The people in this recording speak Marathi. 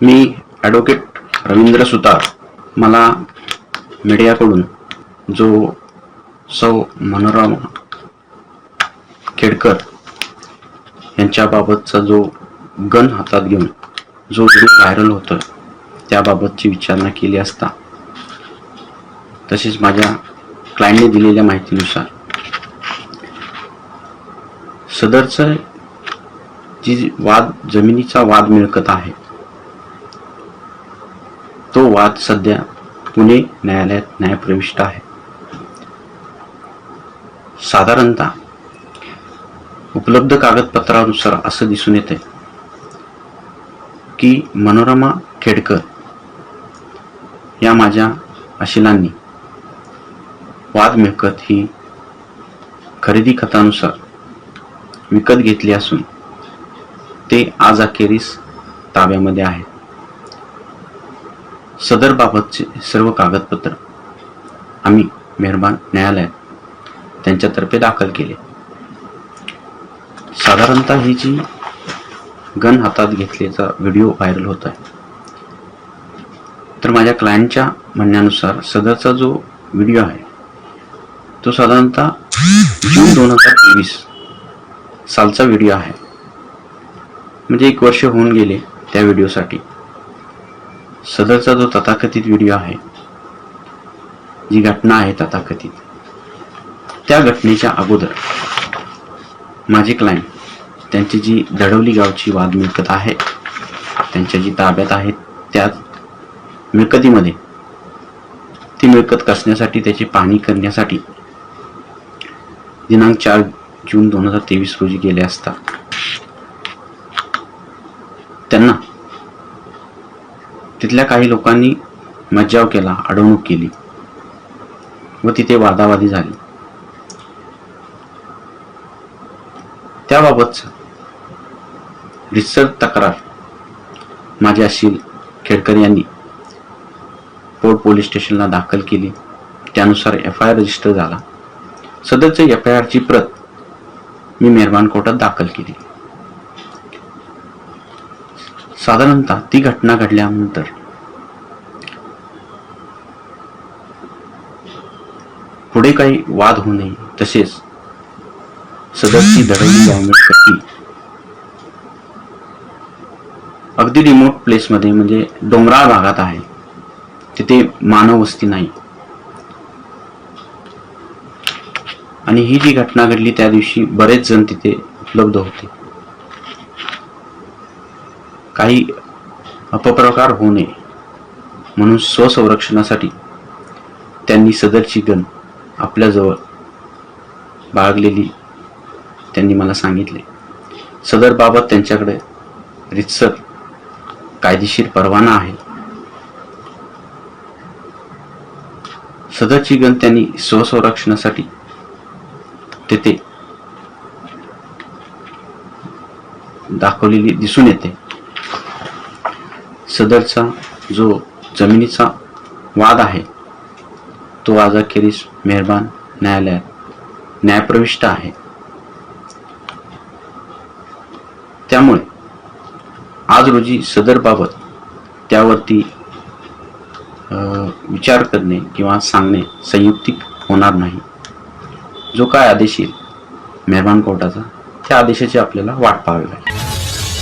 मी ॲडव्होकेट रवींद्र सुतार मला मीडियाकडून जो सौ मनोरमा खेडकर यांच्याबाबतचा जो गन हातात घेऊन जो व्हिडिओ व्हायरल होतो त्याबाबतची विचारणा केली असता तसेच माझ्या क्लायंटने दिलेल्या माहितीनुसार सदरचं जी वाद जमिनीचा वाद मिळकत आहे तो वाद सध्या पुणे न्यायालयात न्यायप्रविष्ट आहे. साधारणतः उपलब्ध कागदपत्रानुसार असं दिसून येते की मनोरमा खेडकर या माझ्या अशिलांनी वाद मिळकत ही खरेदी खतानुसार विकत घेतली असून ते आज अखेरीस ताब्यामध्ये आहेत. सदर बाबतचे सर्व कागदपत्र आम्ही मेहरबान न्यायालयात त्यांच्यातर्फे दाखल केले. साधारणतः ही जी गन हातात घेतल्याचा व्हिडिओ व्हायरल होत आहे तर माझ्या क्लायंटच्या म्हणण्यानुसार सदरचा जो व्हिडिओ आहे तो साधारणतः जून दोन हजार तेवीस सालचा व्हिडिओ आहे. म्हणजे एक वर्ष होऊन गेले त्या व्हिडिओसाठी. सदरचा जो तथाकथित व्हिडिओ आहे जी घटना आहे तथाकथित त्या घटनेच्या अगोदर माझे क्लायंट त्यांची जी दडवली गावची वाद मिळकत आहे त्यांच्या जी ताब्यात आहेत त्या मिळकतीमध्ये ती मिळकत कसण्यासाठी त्याची पाहणी करण्यासाठी दिनांक चार जून दोन हजार तेवीस रोजी गेले असता त्यांना तिथल्या काही लोकांनी मज्जाव केला अडवणूक केली व तिथे वादावादी झाली. त्याबाबतच रिसर्च तक्रार माझे अशील खेडकर यांनी पोर्ट पोलीस स्टेशनला दाखल केली. त्यानुसार एफ आय आर रजिस्टर झाला. सदरच्या एफ आय आरची प्रत मी मेहरबान कोर्टात दाखल केली. साधारणतः ती घटना घडल्यानंतर. पुढे काही वाद होऊ नये तसेच सदरची धडवली जाण्यासाठी अगदी रिमोट प्लेसमध्ये म्हणजे डोंगराळ भागात आहे. तिथे मानव वस्ती नाही. आणि ही जी घटना घडली त्या दिवशी बरेच जण तिथे उपलब्ध होते. काही अपप्रकार होऊ नये. म्हणून स्वसंरक्षणासाठी त्यांनी सदरची गण आपल्याजवळ बाळगलेली त्यांनी मला सांगितले. सदरबाबत त्यांच्याकडे रितसर कायदेशीर परवाना आहे. सदरची गण त्यांनी स्वसंरक्षणासाठी तेथे दाखवलेली दिसून येते. सदरचा जो जमिनीचा वाद आहे तो आज अखेरीस मेहरबान न्यायालयात न्यायप्रविष्ट आहे. त्यामुळे आज रोजी सदरबाबत त्यावरती विचार करणे किंवा सांगणे संयुक्तिक होणार नाही. जो काय आदेश येईल मेहरबान कोर्टाचा त्या आदेशाची आपल्याला वाट पाहावी लागेल.